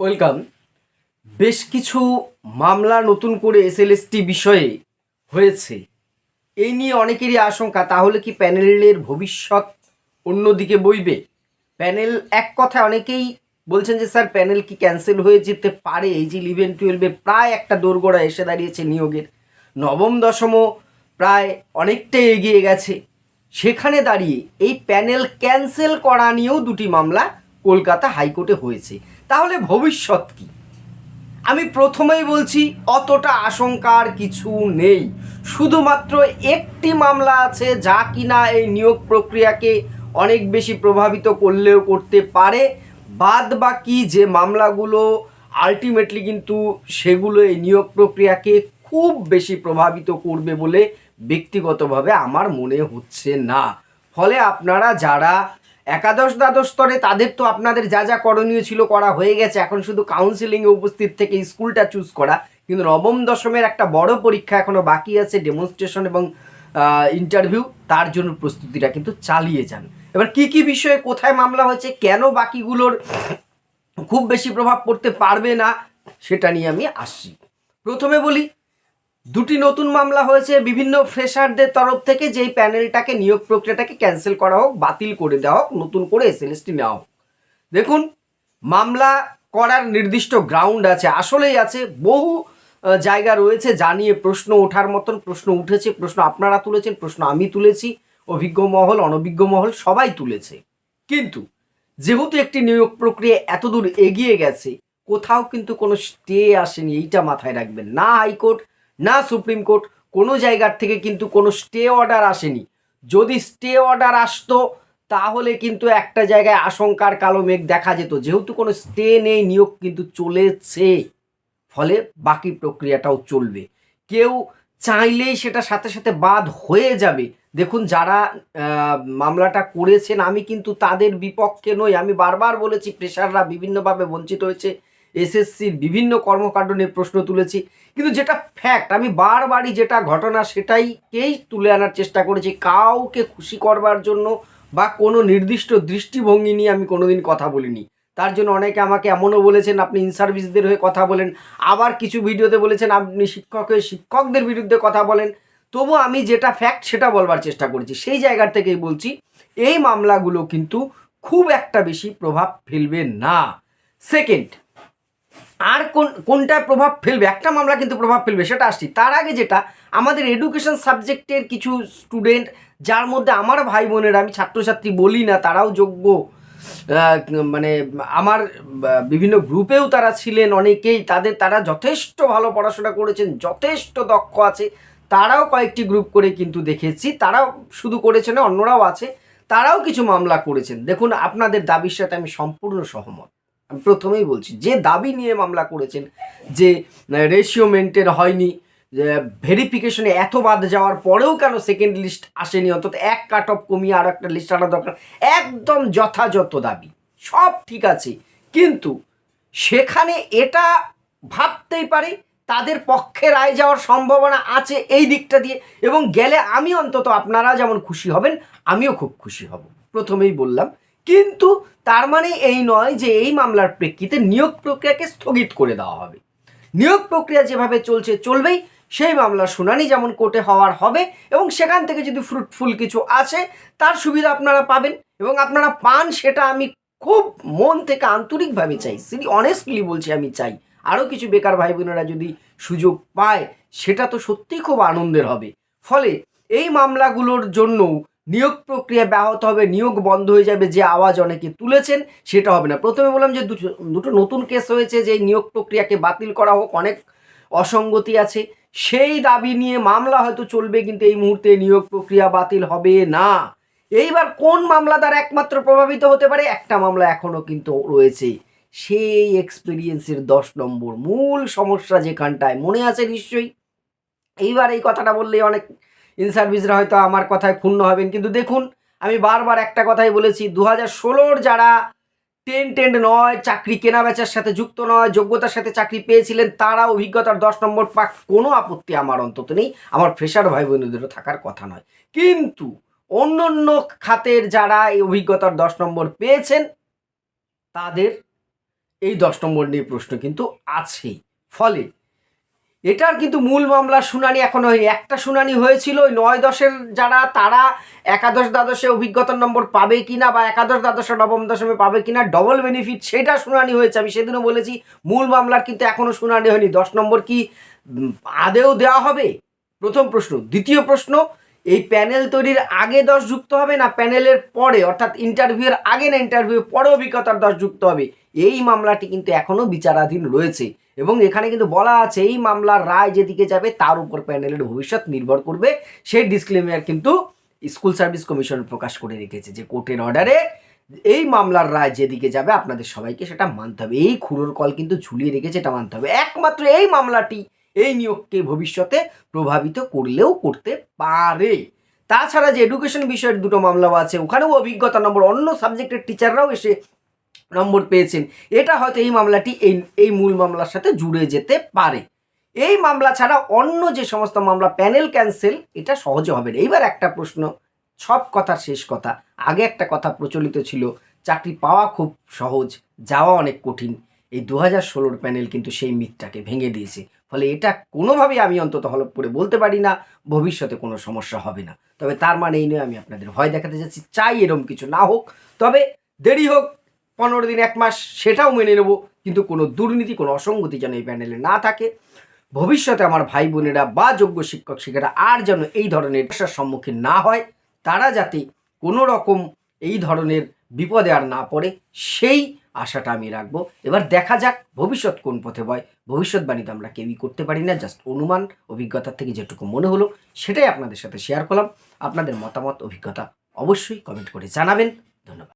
Welcome. বেশ কিছু মামলা নতুন করে এসএলএসটি বিষয়ে হয়েছে। এই নিয়ে অনেকেরই আশঙ্কা, তাহলে কি প্যানেলের ভবিষ্যৎ অন্যদিকে বইবে? প্যানেল, এক কথায় অনেকেই বলছেন যে, স্যার, প্যানেল কি ক্যান্সেল হয়ে যেতে পারে? এই যে ইলেভেন টুয়েলভে প্রায় একটা দোরগোড়া এসে দাঁড়িয়েছে নিয়োগের। নবম দশম প্রায় অনেকটাই এগিয়ে গেছে। সেখানে দাঁড়িয়ে এই প্যানেল ক্যান্সেল করা নিয়েও দুটি মামলা কলকাতা হাইকোর্টে হয়েছে। তাহলে ভবিষ্যৎ কী? আমি প্রথমেই বলছি, অতটা আশঙ্কার কিছু নেই। শুধুমাত্র একটি মামলা আছে যা কিনা এই নিয়োগ প্রক্রিয়াকে অনেক বেশি প্রভাবিত করলেও করতে পারে। বাদ বাকি যে মামলাগুলো আলটিমেটলি কিন্তু সেগুলো এই নিয়োগ প্রক্রিয়াকে খুব বেশি প্রভাবিত করবে বলে ব্যক্তিগতভাবে আমার মনে হচ্ছে না। ফলে আপনারা যারা একাদশ দ্বাদশ স্তরে তাদের তো আপনাদের যা যা করণীয় ছিল করা হয়ে গেছে। এখন শুধু কাউন্সিলিংয়ে উপস্থিত থেকে স্কুলটা চুজ করা। কিন্তু নবম দশমের একটা বড় পরীক্ষা এখনও বাকি আছে ডেমনস্ট্রেশন এবং ইন্টারভিউ তার জন্য প্রস্তুতিটা কিন্তু চালিয়ে যান। এবার কি কি বিষয়ে কোথায় মামলা হয়েছে, কেন বাকিগুলোর খুব বেশি প্রভাব পড়তে পারবে না, সেটা নিয়ে আমি আসছি। প্রথমে বলি দুটি নতুন মামলা হয়েছে। বিভিন্ন ফ্রেশারদের তরফ থেকে যেই প্যানেলটাকে নিয়োগ প্রক্রিয়াটাকে ক্যান্সেল করা হোক, বাতিল করে দেওয়া হোক, নতুন করে এসএলএসটি নেওয়া হোক। দেখুন, মামলা করার নির্দিষ্ট গ্রাউন্ড আছে, আসলেই আছে, বহু জায়গা রয়েছে যা নিয়ে প্রশ্ন ওঠার মতন, প্রশ্ন উঠেছে, প্রশ্ন আপনারা তুলেছেন, প্রশ্ন আমি তুলেছি, অভিজ্ঞ মহল, অনভিজ্ঞ মহল সবাই তুলেছে। কিন্তু, যেহেতু একটি নিয়োগ প্রক্রিয়া এতদূর এগিয়ে গেছে, কোথাও কিন্তু কোনো স্টে আসেনি, এইটা মাথায় রাখবেন। না হাইকোর্ট না সুপ্রিম কোর্ট, কোনো জায়গার থেকে কিন্তু কোনো স্টে অর্ডার আসেনি। যদি স্টে অর্ডার আসতো, তাহলে কিন্তু একটা জায়গায় আশঙ্কার কালো মেঘ দেখা যেত। যেহেতু কোনো স্টে নেই, নিয়োগ কিন্তু চলেছে। ফলে বাকি প্রক্রিয়াটাও চলবে। কেউ চাইলেই সেটা সাথে সাথে বাদ হয়ে যাবে। দেখুন, যারা মামলাটা করেছেন, আমি কিন্তু তাদের বিপক্ষে নই। আমি বারবার বলেছি প্রেশাররা বিভিন্নভাবে বঞ্চিত হয়েছে। এসএসসির বিভিন্ন কর্মকাণ্ড নিয়ে প্রশ্ন তুলেছি। কিন্তু যেটা ফ্যাক্ট আমি বারবারই যেটা ঘটনা সেটাইকেই তুলে আনার চেষ্টা করেছি, কাউকে খুশি করবার জন্য বা কোনো নির্দিষ্ট দৃষ্টিভঙ্গি নিয়ে আমি কোনোদিন কথা বলিনি। তার জন্য অনেকে আমাকে এমনও বলেছেন, আপনি ইন সার্ভিসদের হয়ে কথা বলেন, আবার কিছু ভিডিওতে বলেছেন, আপনি শিক্ষকের শিক্ষকদের বিরুদ্ধে কথা বলেন। তবু আমি যেটা ফ্যাক্ট সেটা বলবার চেষ্টা করেছি। সেই জায়গার থেকেই বলছি, এই মামলাগুলো কিন্তু খুব একটা বেশি প্রভাব ফেলবে না। সেকেন্ড আর কোন কোনটায় প্রভাব ফেলবে? একটা মামলা কিন্তু প্রভাব ফেলবে, সেটা আসছি। তার আগে যেটা, আমাদের এডুকেশন সাবজেক্টের কিছু স্টুডেন্ট যার মধ্যে আমার ভাই বোনেরা, আমি ছাত্রছাত্রী বলি না, তারাও যোগ্য মানে আমার বিভিন্ন গ্রুপেও তারা ছিলেন অনেকেই, তাদের, তারা যথেষ্ট ভালো পড়াশোনা করেছেন, যথেষ্ট দক্ষ আছে। তারাও কয়েকটি গ্রুপ করে কিন্তু দেখেছি, তারাও শুধু করেছে না অন্যরাও আছে, তারাও কিছু মামলা করেছেন। দেখুন, আপনাদের দাবির সাথে আমি সম্পূর্ণ সহমত। আমি প্রথমেই বলছি, যে দাবি নিয়ে মামলা করেছেন, যে রেশিও মেনটেন হয়নি ভেরিফিকেশনে এত বাদ যাওয়ার পরেও কেন সেকেন্ড লিস্ট আসেনি? অন্তত এক কাট অফ কমিয়ে আর একটা লিস্ট আনা দরকার। একদম যথাযথ দাবি। সব ঠিক আছে। কিন্তু সেখানে এটা ভাবতেই পারি, তাদের পক্ষে রায় যাওয়ার সম্ভাবনা আছে এই দিকটা দিয়ে। এবং গেলে আমি অন্তত আপনারা যেমন খুশি হবেন, আমিও খুব খুশি হব। প্রথমেই বললাম কিন্তু তার মানে এই নয় যে এই মামলার প্রেক্ষিতে নিয়োগ প্রক্রিয়াকে স্থগিত করে দেওয়া হবে। নিয়োগ প্রক্রিয়া যেভাবে চলছে, চলবেই। সেই মামলার শুনানি যেমন কোর্টে হওয়ার হবে এবং সেখান থেকে যদি ফ্রুটফুল কিছু আছে, তার সুবিধা আপনারা পাবেন এবং আপনারা পান সেটা আমি খুব মন থেকে আন্তরিকভাবে চাই। সিরি অনেস্টলি বলছি আমি চাই। আরও কিছু বেকার ভাই বোনেরা যদি সুযোগ পায়, সেটা তো সত্যিই খুব আনন্দের হবে। ফলে এই মামলাগুলোর জন্য নিয়োগ প্রক্রিয়া ব্যাহত হবে, নিয়োগ বন্ধ হয়ে যাবে যে আওয়াজ অনেকে তুলেছেন সেটা হবে না। প্রথমে বললাম যে দুটো নতুন কেস হয়েছে যে নিয়োগ প্রক্রিয়াকে বাতিল করা হোক, অনেক অসঙ্গতি আছে। সেই দাবি নিয়ে মামলা হয়তো চলবে, কিন্তু এই মুহূর্তে নিয়োগ প্রক্রিয়া বাতিল হবে না। এইবার কোন মামলা দ্বারা একমাত্র প্রভাবিত হতে পারে? একটা মামলা এখনও কিন্তু রয়েছে। সেই এক্সপিরিয়েন্সের দশ নম্বর মূল সমস্যা যেখানটায় মনে আছে নিশ্চয়ই। এইবার এই কথাটা বললেই অনেক ইন সার্ভিসরা হয়তো আমার কথায় ক্ষুণ্ণ হবেন, কিন্তু দেখুন, আমি বারবার একটা কথাই বলেছি দু হাজার ষোলোর যারা টেন টেন্ড নয়, চাকরি কেনা বেচার সাথে যুক্ত নয়, যোগ্যতার সাথে চাকরি পেয়েছিলেন, তারা অভিজ্ঞতার দশ নম্বর পাক কোনো আপত্তি আমার অন্তত নেই, আমার ফ্রেশার ভাই বোনদেরও থাকার কথা নয়। কিন্তু অন্য অন্য খাতের যারা এই অভিজ্ঞতার দশ নম্বর পেয়েছেন, তাদের এই দশ নম্বর নিয়ে প্রশ্ন কিন্তু আছেই। ফলে এটার কিন্তু মূল মামলার শুনানি এখনও হয়নি। একটা শুনানি হয়েছিল ওই নয় দশের যারা, তারা একাদশ দ্বাদশে অভিজ্ঞতার নম্বর পাবে কিনা বা একাদশ দ্বাদশে নবম দশমে পাবে কিনা ডবল বেনিফিট সেটা শুনানি হয়েছে। আমি সেদিনও বলেছি, মূল মামলার কিন্তু এখনও শুনানি হয়নি। দশ নম্বর কি আদেও দেওয়া হবে? প্রথম প্রশ্ন। দ্বিতীয় প্রশ্ন, এই প্যানেল তৈরির আগে দশ যুক্ত হবে না প্যানেলের পরে? অর্থাৎ ইন্টারভিউয়ের আগে না ইন্টারভিউ পরে অভিজ্ঞতার দশ যুক্ত হবে? এই মামলাটি কিন্তু এখনও বিচারাধীন রয়েছে। এবং এখানে কিন্তু বলা আছে, এই মামলার রায় যেদিকে যাবে তার উপর প্যানেলের ভবিষ্যৎ নির্ভর করবে। সেই ডিসক্লেমিয়ার কিন্তু স্কুল সার্ভিস কমিশন প্রকাশ করে রেখেছে যে কোর্টের অর্ডারে এই মামলার রায় যেদিকে যাবে আপনাদের সবাইকে সেটা মানতে হবে। এই খুঁড়োর কল কিন্তু ঝুলিয়ে রেখেছে, এটা মানতে হবে। একমাত্র এই মামলাটি এই নিয়োগকে ভবিষ্যতে প্রভাবিত করলেও করতে পারে। তাছাড়া যে এডুকেশন বিষয়ের দুটো মামলাও আছে, ওখানেও অভিজ্ঞতা নম্বর অন্য সাবজেক্টের টিচাররাও এসে নম্বর পেয়েছেন। এটা হয়তো এই মামলাটি এই এই মূল মামলার সাথে জুড়ে যেতে পারে। এই মামলা ছাড়া অন্য যে সমস্ত মামলা, প্যানেল ক্যান্সেল, এটা সহজে হবে না। এইবার একটা প্রশ্ন, সব কথার শেষ কথা। আগে একটা কথা প্রচলিত ছিল, চাকরি পাওয়া খুব সহজ, যাওয়া অনেক কঠিন। এই দু হাজার ষোলোর প্যানেল কিন্তু সেই মিথটাকে ভেঙে দিয়েছে। ফলে এটা কোনোভাবেই আমি অন্তত হলপ করে বলতে পারি না, ভবিষ্যতে কোনো সমস্যা হবে না। তবে তার মানে এই নয়, আমি আপনাদের ভয় দেখাতে যাচ্ছি। চাই এরম কিছু না হোক, তবে দেরি হোক পনেরো দিন, এক মাস, সেটাও মেনে নেব। কিন্তু কোনো দুর্নীতি, কোনো অসঙ্গতি যেন এই প্যানেলে না থাকে। ভবিষ্যতে আমার ভাই বোনেরা বা যোগ্য শিক্ষক শিক্ষিকারা আর যেন এই ধরনের সমস্যার সম্মুখীন না হয়, তারা যাতে কোনো রকম এই ধরনের বিপদে আর না পড়ে, সেই আশাটা আমি রাখব। এবার দেখা যাক ভবিষ্যৎ কোন পথে বয়। ভবিষ্যৎবাণী তো আমরা কেউই করতে পারি না, জাস্ট অনুমান, অভিজ্ঞতার থেকে যেটুকু মনে হলো, সেটাই আপনাদের সাথে শেয়ার করলাম। আপনাদের মতামত, অভিজ্ঞতা অবশ্যই কমেন্ট করে জানাবেন। ধন্যবাদ।